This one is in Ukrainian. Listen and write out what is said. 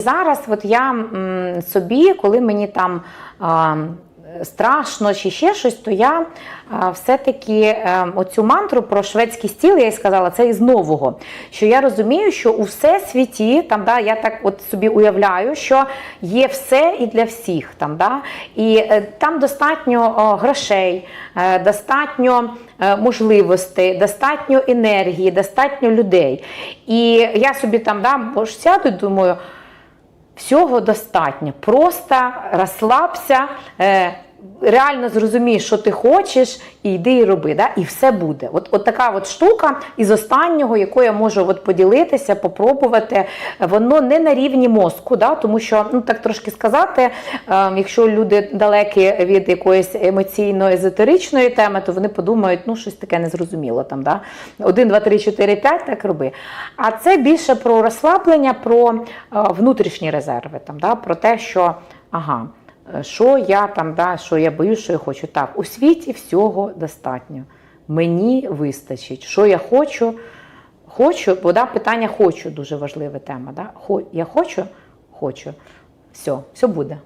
Зараз, от я собі, коли мені там а, страшно чи ще щось, то я все-таки е, оцю мантру про шведський стіл, я їй сказала, це із нового. Що я розумію, що у всесвіті, там, да, я так от собі уявляю, що є все і для всіх. Там, да, і е, там достатньо о, грошей, е, достатньо можливостей, достатньо енергії, достатньо людей. І я собі там да, бо ж сяду думаю, всього достатньо. Просто розслабся, е, реально зрозумій, що ти хочеш, і йди і роби. Да? І все буде. От, от така от штука із останнього, яку я можу от поділитися, попробувати, воно не на рівні мозку, да? тому що, ну так трошки сказати, е, якщо люди далекі від якоїсь емоційно-езотеричної теми, то вони подумають, ну щось таке незрозуміло там. Да? 1, 2, 3, 4, 5, так роби. А це більше про розслаблення, про е, внутрішні резерви, там, да? про те, що ага. Що я там, да, що я боюсь, що я хочу. Так, у світі всього достатньо. Мені вистачить. Що я хочу, хочу, бо да, питання хочу дуже важлива тема. Да? Я хочу, хочу. Все, все буде.